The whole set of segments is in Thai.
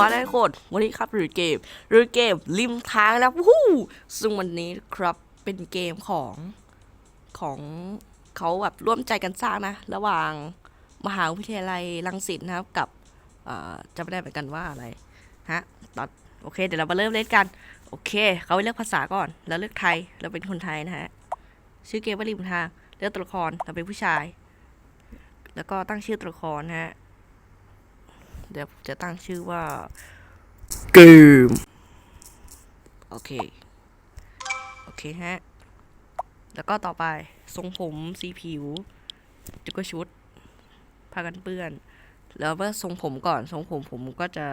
วัสดีทุกคนวันนี้ครับรือเกมรือเกมริมทางแล้ววู้ซึ่งวันนี้ครับเป็นเกมของของเขาแบบร่วมใจกันสร้างนะ ระหว่างมหาวิทยาลัยรังสิตนะครับกับจะไม่ได้เหมือนกันว่าอะไรฮะตอนโอเค เดี๋ยวเรามาเริ่มเล่นกัน โอเค เขาเลือกภาษาก่อน แล้วเลือกไทยเราเป็นคนไทยนะฮะชื่อเกมว่าริมทางเลือกตัวละครเราเป็นผู้ชาย แล้วก็ตั้งชื่อตัวละครนะฮะ เดี๋ยวจะตั้งชื่อว่าเกมโอเค โอเคฮะ แล้วก็ต่อไปทรงผมสีผิวแล้วก็ชุดผ้ากันเปื้อน แล้วเมื่อทรงผมก่อนทรงผมผมก็จะ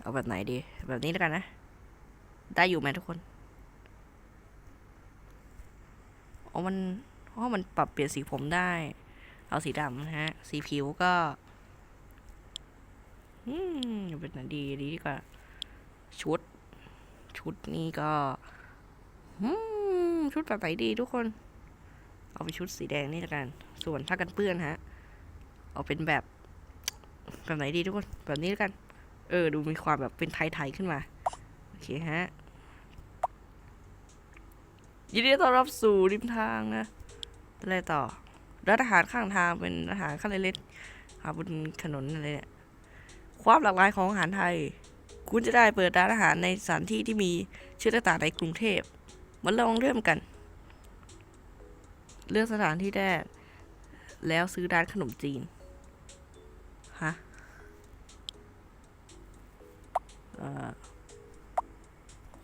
เอาแบบไหนดี แบบนี้แล้วกันนะ ได้อยู่ไหมทุกคนอ๋อมันอ๋อมันปรับเปลี่ยนสีผมได้ เอาสีดำนะฮะ สีผิวก็ อืมเป็นดีดีกว่าชุด ชุดนี่ก็อืมชุดแบบไหนดีทุกคน เอาเป็นชุดสีแดงนี่ละกัน ส่วนถ้ากันเปื้อนฮะ เอาเป็นแบบ แบบไหนดีทุกคน แบบนี้ละกัน เออ ดูมีความแบบเป็นไทยๆขึ้นมา โอเคฮะ ยินดีต้อนรับสู่ริมทางนะอะไรต่อร้านอาหารข้างทางเป็นอาหารข้างเล็กๆหาบนถนนอะไรเนี่ย ความหลากหลายของอาหารไทย คุณจะได้เปิดร้านอาหารในสถานที่ที่มีชื่อต่างๆในกรุงเทพมาลองเริ่มกัน เลือกสถานที่แรกแล้วซื้อร้านขนมจีน ฮะเอ่อ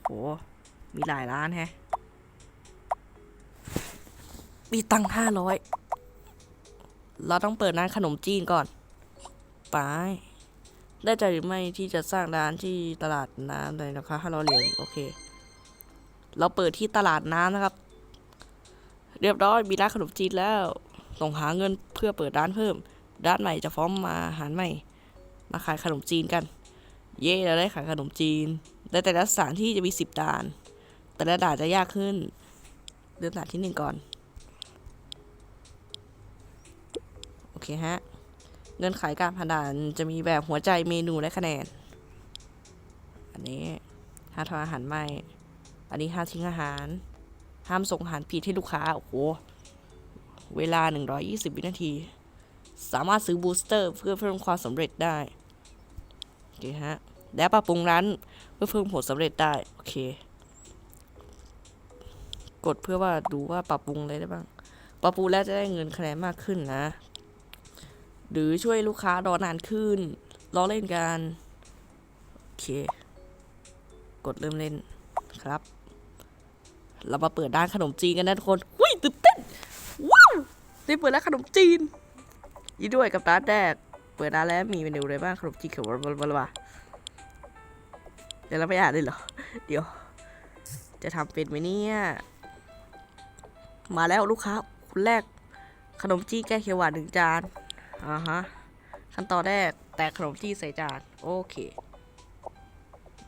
โห มีหลายร้านแฮะ มีตังค์ห้าร้อย เราต้องเปิดร้านขนมจีนก่อน ไป ได้ใจหรือไม่ที่จะสร้างร้านที่ตลาดน้ำในราคาห้าร้อยเหรียญโอเค เราเปิดที่ตลาดน้ำนะครับ เรียบร้อยมีร้านขนมจีนแล้วต้องหาเงินเพื่อเปิดร้านเพิ่ม ร้านใหม่จะฟ้อมมาอาหารใหม่ มาขายขนมจีนกัน เย่เราได้ขายขนมจีนแต่แต่ละสถานที่จะมีสิบด่าน แต่ละด่านจะยากขึ้นเริ่มด่านที่หนึ่งก่อน โอเคฮะ เงื่อนไขการพนันจะมีแบบหัวใจเมนูและคะแนน อันนี้ห้าทำอาหารใหม่ อันนี้ห้าทิ้งอาหาร ห้ามส่งอาหารผิดให้ลูกค้า โอ้โห เวลา 120 วินาที สามารถซื้อบูสเตอร์เพื่อเพิ่มความสำเร็จได้ โอเคฮะ และปรับปรุงร้านเพื่อเพิ่มผลสำเร็จได้ โอเค กดเพื่อว่าดูว่าปรับปรุงอะไรได้บ้าง ปรับปรุงแล้วจะได้เงินคะแนนมากขึ้นนะ หรือช่วยลูกค้ารอนานขึ้นรอเล่นกัน โอเค กดเริ่มเล่นครับ เรามาเปิดร้านขนมจีนกันนะทุกคนอุ้ยตื่นเต้น ว้าวได้เปิดร้านขนมจีนยินด้วยกับร้านแรก เปิดร้านแล้วมีเมนูอะไรบ้างขนมจีนเขียวบลาบลาเดี๋ยวเราไปอ่านเลยเหรอ เดี๋ยว จะทำเป็นไหมเนี่ย มาแล้วลูกค้าคนแรกขนมจีนแก้เขียวหวานหนึ่งจาน อ่าฮะ ขั้นตอนแรก แตกขนมจีนใส่จานโอเค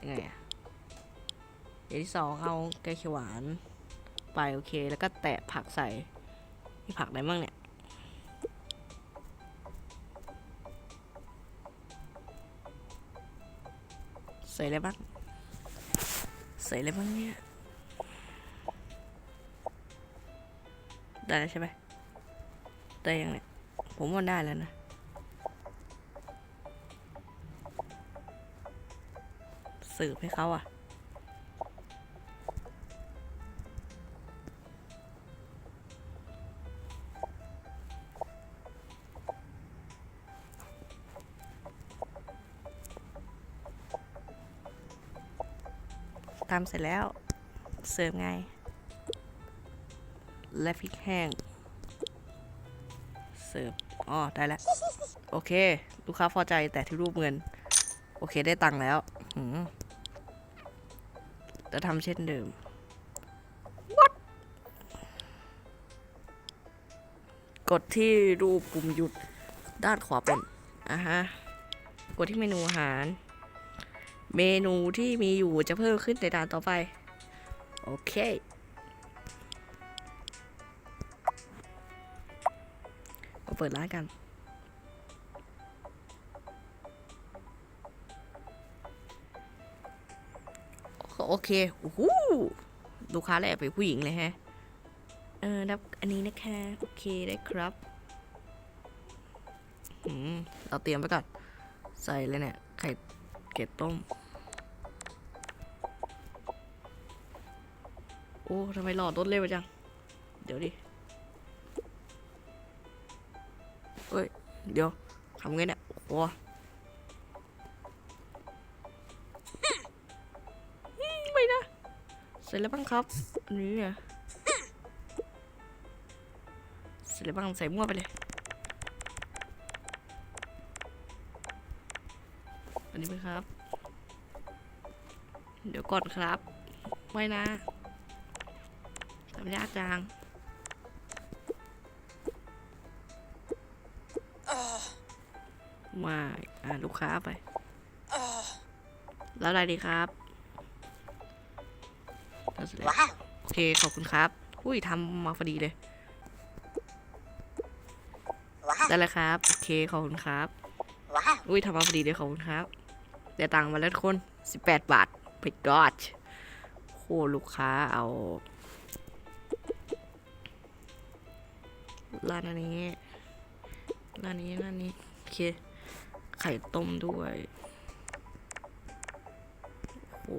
ยังไงอะอย่างที่สองเอาแกงเขียวหวาน ไปโอเค แล้วก็แตะผักใส่มีผักอะไรบ้างเนี่ยใส่อะไรบ้างใส่อะไรบ้างเนี่ยได้แล้วใช่ไหมได้ยังเนี่ย ผมว่าได้แล้วนะเสิร์ฟให้เขาอะทำเสร็จแล้ว เสิร์ฟไง และพริกแห้ง เสิร์ฟ อ๋อ ได้แล้ว โอเค ลูกค้าพอใจแต่ที่รูปเงิน โอเคได้ตังค์แล้วจะทำเช่นเดิม What กดที่รูปปุ่มหยุดด้านขวาเป็นอะฮะ กดที่เมนูอาหาร เมนูที่มีอยู่จะเพิ่มขึ้นในด่านต่อไป โอเค มาเปิดร้านกัน โอเคโอ้โหลูกค้าแรกเป็นผู้หญิงเลยฮะ เออรับอันนี้นะคะ โอเคได้ครับอืมเราเตรียมไปก่อน ใส่เลยเนี่ย ไข่เกล็ดต้ม โอ้ทำไมหลอดรถเร็วจัง เดี๋ยวดิ เอ้ย เดี๋ยวทำไงเนี่ยโอ้อืมไม่นะ เสร็จแล้วบ้างครับอันนี้อะเสร็จแล้วบ้างใส่มั่วไปเลย อันนี้ไหมครับ เดี๋ยวก่อนครับ ไม่นะทำยากจัง ไม่อ่าลูกค้าไป แล้วอะไรดีครับแล้วเสร็จแล้ว Wow. โอเค ขอบคุณครับ อุ้ยทำมาพอดีเลย Wow. ได้เลยครับ โอเค ขอบคุณครับ Wow. อุ้ยทำมาพอดีเลยขอบคุณครับ ได้ตังค์มาแล้วทุกคน18บาทไปกอดโคลูกค้าเอาร้านอันนี้ร้านนี้ร้านนี้ โอเค ไข่ต้มด้วย โอ้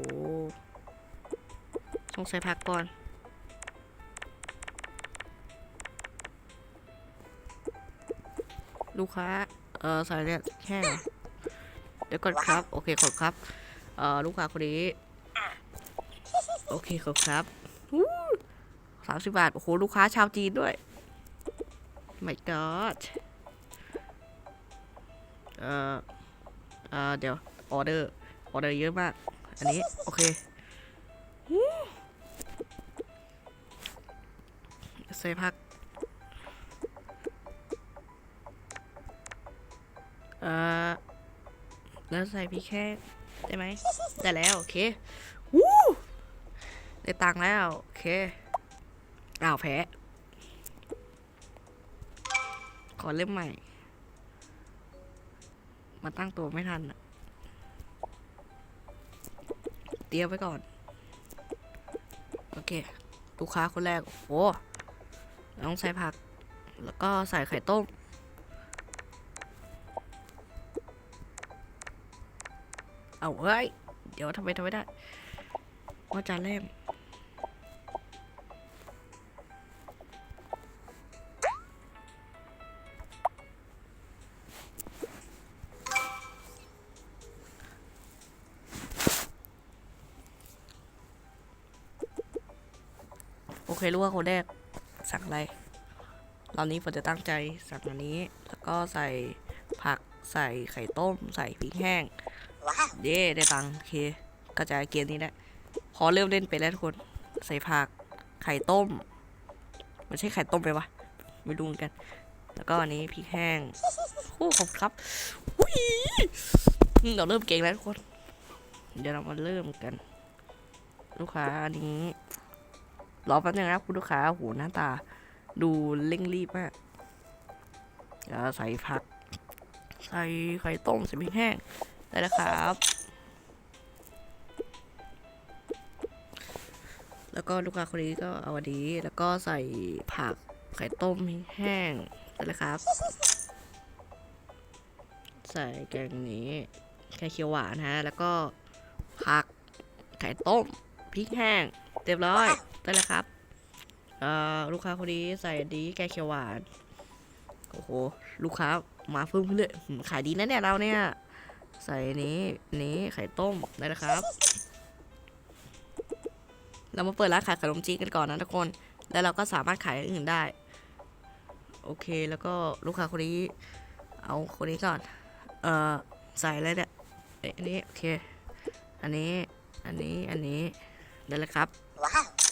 ต้องใส่ผักก่อน ลูกค้า เออใส่เนี่ยแค่เหรอเดี๋ยวก่อนครับ โอเคขอบครับ เออลูกค้าคนนี้ โอเคขอบครับสามสิบบาท โอ้โห ลูกค้าชาวจีนด้วย my god เอ่อเอ่อเดี๋ยวออเดอร์ออเดอร์เยอะมาก อันนี้ โอเคใส่ผักเอ่อแล้วใส่พริกแค่ได้ไหมได้แล้ว โอเควู้ได้ตังค์แล้ว โอเคอ้าวแพ้ ขอเริ่มใหม่ มาตั้งตัวไม่ทันอะเตรียมไว้ก่อน โอเค ลูกค้าคนแรก โอ้ต้องใส่ผัก แล้วก็ใส่ไข่ต้ม เอาเฮ้ย เดี๋ยวทำไมทำไม่ได้ว่าจานแรก ครู้ว่าคนแรกสั่งอะไรรอบนี้ผมจะตั้งใจสั่งอันนี้ แล้วก็ใส่ผักใส่ไข่ต้ม ใส่พริกแห้ง เย่ได้ตังค์โอเคก็จะเกมนี้แหละพอเริ่มเล่นไปแล้วทุกคนใส่ผักไข่ต้ม มันใช่ไข่ต้มไปวะไม่รู้เหมือนกัน แล้วก็อันนี้พริกแห้งโอ้ขอบครับอุ้ยเราเริ่มเก่งแล้วทุกคน เดี๋ยวเรามาเริ่มกัน ลูกค้าอันนี้ รอแป๊บนึงนะคุณลูกค้าโหหน้าตา ดูเร่งรีบมากเดี๋ยวใส่ผัก ใส่ไข่ต้มใส่พริกแห้งได้แล้วครับ แล้วก็ลูกค้าคนนี้ก็เอาอันนี้แล้วก็ใส่ผักไข่ต้มแห้งได้แล้วครับ ใส่แกงนี้แค่เคียวหวานฮะ แล้วก็ผักไข่ต้มพริกแห้งเรียบร้อย ได้แล้วครับลูกค้าคนนี้ใส่อันนี้แกเขียวหวาน โอ้โห ลูกค้ามาเพิ่มขึ้นเลยขายดีนะเนี่ยเราเนี่ย ใส่นี้นี้ไข่ต้มได้แล้วครับ เรามาเปิดร้านขายขนมจีนกันก่อนนะทุกคน แล้วเราก็สามารถขายอื่นได้ โอเค แล้วก็ลูกค้าคนนี้ เอาคนนี้ก่อน เอ่อ ใส่อะไรเนี่ยเอ้ยอันนี้ โอเค อันนี้ อันนี้ อันนี้ ได้แล้วครับ Wow.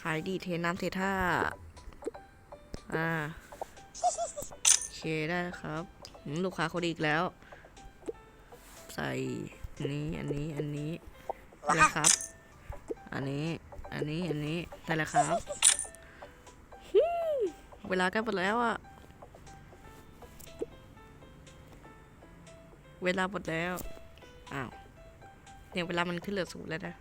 ขายดีเทน้ำเทท่า อ่า โอเคได้ครับ ลูกค้าคนดีอีกแล้ว ใส่อันนี้อันนี้อันนี้ได้แล้วครับ อันนี้ อันนี้อันนี้ได้แล้วครับ เวลาใกล้หมดแล้วอะเวลาหมดแล้ว อ้าวเนี่ยเวลามันขึ้นเหลือศูนย์แล้วนะ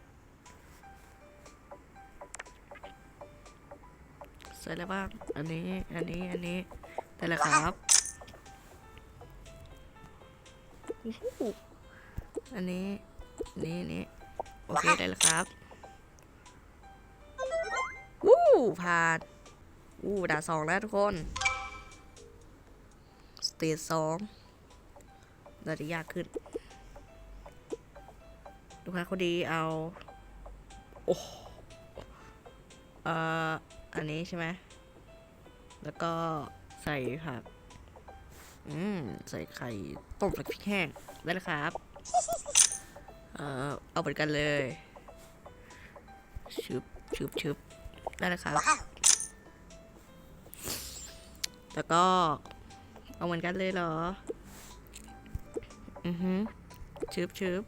เสร็จแล้วบ้าง อันนี้ อันนี้ อันนี้ได้แล้วครับอู้หูอันนี้อันนี้อันนี้โอเคได้แล้วครับ วู้ผ่าน วู้ด่านสองแล้วทุกคน สเตจสองเราจะยากขึ้น ลูกค้าคนดีเอา โอ้เอ่อ อันนี้ใช่ไหม แล้วก็ใส่ผัก อืม ใส่ไข่ต้มกับพริกแห้งได้แล้วครับ เอ่อเอาเหมือนกันเลย ชึบชึบชึบได้แล้วครับ แล้วก็ เอาเหมือนกันเลยเหรอ อือฮึชึบชึบ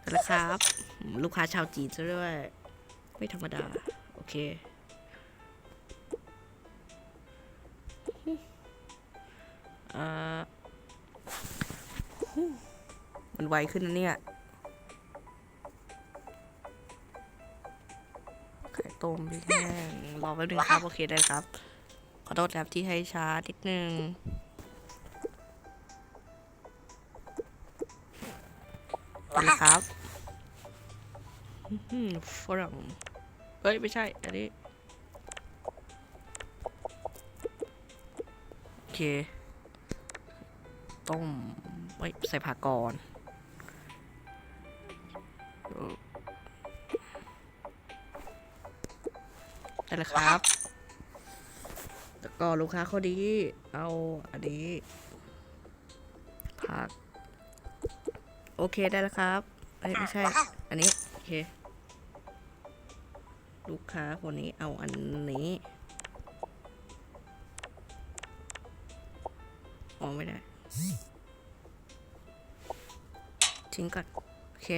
ได้แล้วครับ ลูกค้าชาวจีนซะด้วย ไม่ธรรมดา โอเค มันไวขึ้นนะเนี่ยไข่ต้มพริกแห้งรอแป๊บนึงครับ โอเคได้ครับ ขอโทษครับที่ให้ช้านิดนึงไปเลยครับหือฝรั่งเอ้ย ไม่ใช่ อันนี้ โอเค ต้มไว้ใส่ผักก่อนออได้แล้วครับ แล้วก็ลูกค้าเขาดีเอาอันนี้ผัก โอเคได้แล้วครับเอ้ยไม่ใช่ อันนี้ โอเค ลูกค้าคนนี้เอาอันนี้ออไม่ได้ ทิ้งก่อน โอเค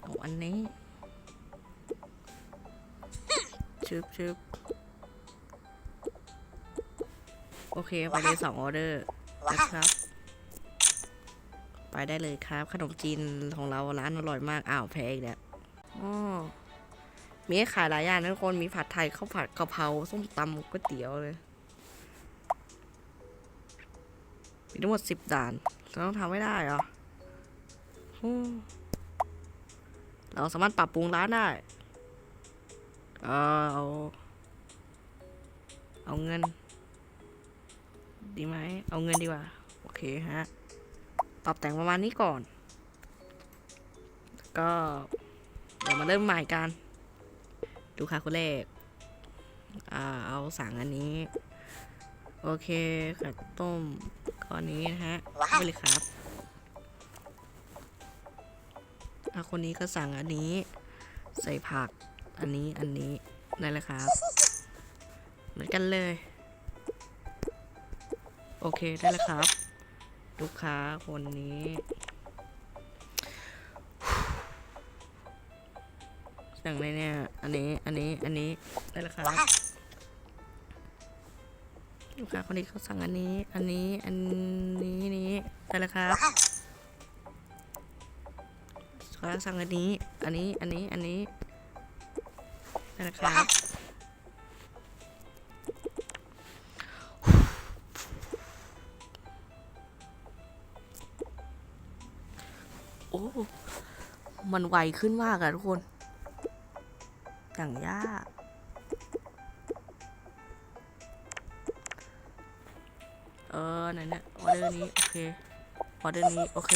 เอาอันนี้ชึบชึบโอเค ไปเลยสองออเดอร์นะครับ ไปได้เลยครับ ขนมจีนของเราร้านอร่อยมาก อ้าวแพ้อีกแล้วอ๋อมีขายหลายอย่างนะทุกคน มีผัดไทยข้าวผัดกะเพรา ส้มตำก๋วยเตี๋ยวเลย มีทั้งหมดสิบด่านเราต้องทำไม่ได้เหรอเราสามารถปรับปรุงร้านได้เออเอาเอาเงิน ดีไหม เอาเงินดีกว่า โอเคฮะ ปรับแต่งประมาณนี้ก่อน ก็เดี๋ยวมาเริ่มใหม่กันดูค่ะคนแรกอ่าเอาสั่งอันนี้ โอเคไข่ต้ม ก้อนนี้นะฮะไปเลยครับอะคนนี้ก็สั่งอันนี้ ใส่ผัก อันนี้อันนี้นั่นแหละครับ เหมือนกันเลย โอเคได้แล้วครับ ลูกค้าคนนี้สั่งอะไรเนี่ย อันนี้อันนี้อันนี้ได้แล้วครับ ลูกค้าคนนี้เขาสั่งอันนี้ อันนี้ อันนี้นี้ได้แล้วครับลูกค้าสั่งอันนี้ อันนี้ อันนี้ อันนี้ได้แล้วครับโอ้ มันไวขึ้นมากอะทุกคน อย่างยาก ออไหนเนี่ยออเดอร์นี้โอเคออเดอร์นี้โอเค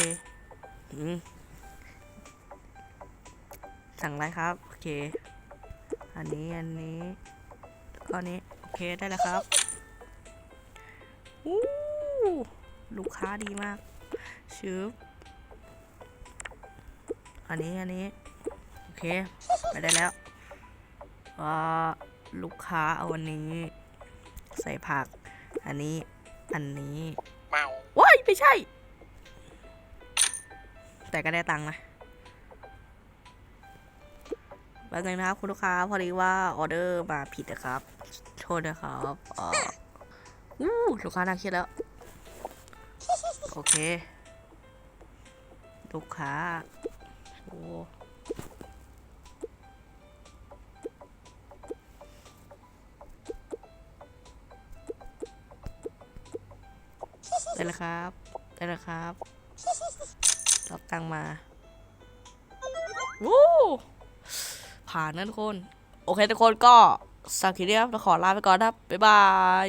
อืมสั่งอะไรครับโอเค อันนี้อันนี้แล้วก็อันนี้โอเคได้แล้วครับอู้ลูกค้าดีมากชืบอันนี้อันนี้โอเคไปได้แล้วอ่าลูกค้าเอาอันนี้ ใส่ผัก อันนี้ อันนี้ว้ายไม่ใช่ แต่ก็ได้ตังค์นะแป๊บนึงนะครับคุณลูกค้าพอดีว่าออเดอร์มาผิดนะครับโทษนะครับอ่าอู้ลูกค้าน่าเครียดแล้ว โอเค ลูกค้าโอ้ ได้แล้วครับ ได้แล้วครับรับตังมาวู้ผ่านนะทุกคน โอเคทุกคนก็สักทีเดียวเราขอลาไปก่อนครับ บ๊ายบาย